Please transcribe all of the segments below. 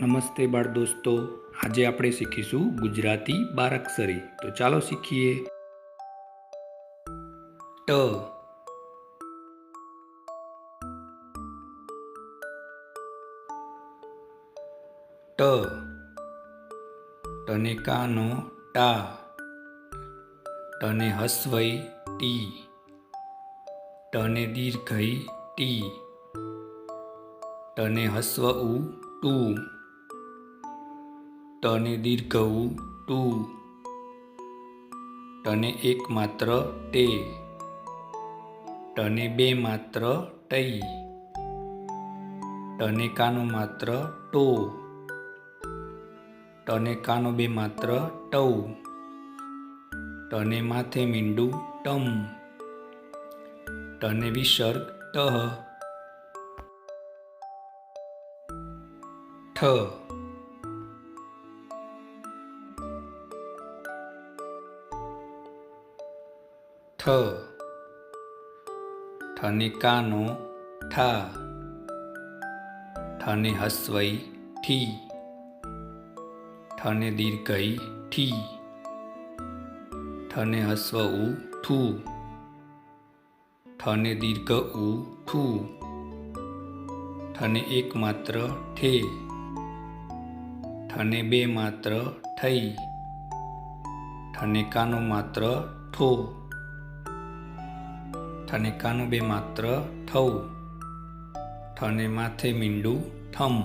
નમસ્તે બાળ દોસ્તો. આજે આપણે શીખીશું ગુજરાતી બારાક્ષરી તો ચાલો શીખીએ. ટ. ટ. ટને કાનો ટા. ટને હસવઈ ટી. ટને દીર્ઘઈ ટી. ટને હસ્વ ઉ ટુ ટને દીર્ઘવું ટુ ટને એક માત્ર ટે ટને બે માત્ર ટઈ ટને કાનો માત્ર ટો ટને કાનો બે માત્ર ટઉ. ટને માથે મીંડું ટમ. ટને વિસર્ગ ટહ ઠ. ઠ. ઠની કાનો ઠા. ઠની હસ્વઈ ઠી. ઠને દીર્ઘઈ ઠી. ઠને હસ્વ ઉ થુ ઠને દીર્ઘ ઉ થુ ઠને એક માત્ર ઠે. ઠને બે માત્ર ઠઈ ઠને કાનો માત્ર ઠો. ઠને કાનું બે માત્ર ઠૌ ઠને માથે મીંડું ઠમ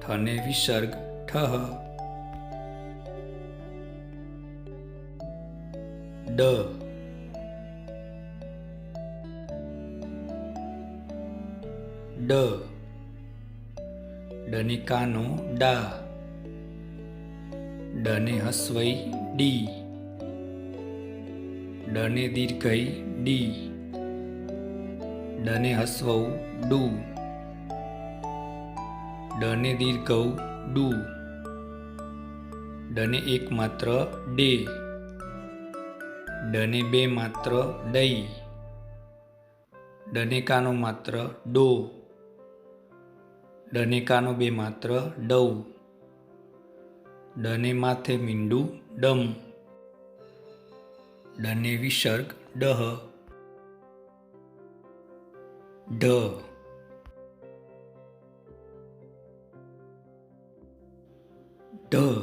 ઠને વિસર્ગ ઠહ. ડ. ડ. ડને કાનો ડા. ડને હસવઈ ડી. ડને દીર્ઘઈ ડી. ડને હસ્વૌ ડુ. ડને દીર્ઘૌ ડુ. ડને એક માત્ર ડે. ડને બે માત્ર ડઈ ડનેકાનો માત્ર ડો. ડનેકાનો બે માત્ર ડૌ ડને માથે મીંડું ડમ. ડને વિસર્ગ ડહ. ઢ ઢ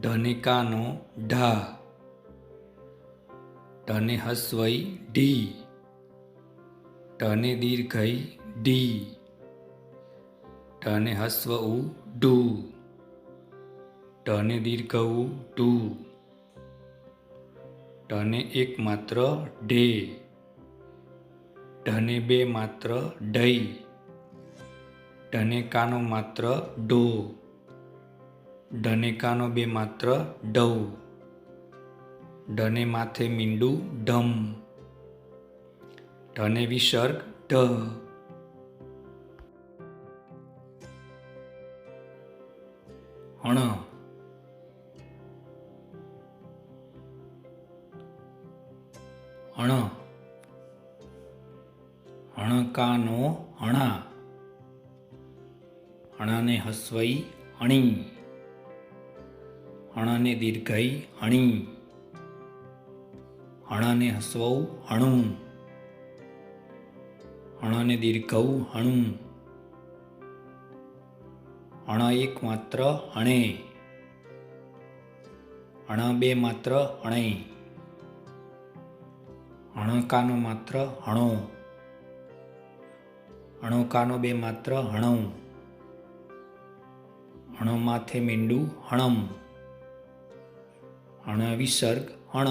ઢને કાનો ઢા. ઢને હસવઈ ઢી. ઢને દીર્ઘઈ ઢી. ઢને હસ્વ ઉ ઢુ ઢને દીર્ઘ ઉ ઢુ ઢને એક માત્ર ઢે ઢને બે માત્ર ઢઈ ઢને કાનો માત્ર ઢો ઢને કાનો બે માત્ર ઢવ ઢને માથે મીંડું ઢમ ઢને વિસર્ગ ઢ હણ. હણ. હણકાનો હણા હણાને હસવઈ અણી. હણાને દીર્ઘઈ હણી હણાને હસવઉ હણું હણાને દીર્ઘઉ હણું અણા એક માત્ર હણે અણા બે માત્ર હણે હણકાનો માત્ર હણો હણોકાનો બે માત્ર હણમ હણ માથે મીંડું હણમ. હણ વિસર્ગ હણ.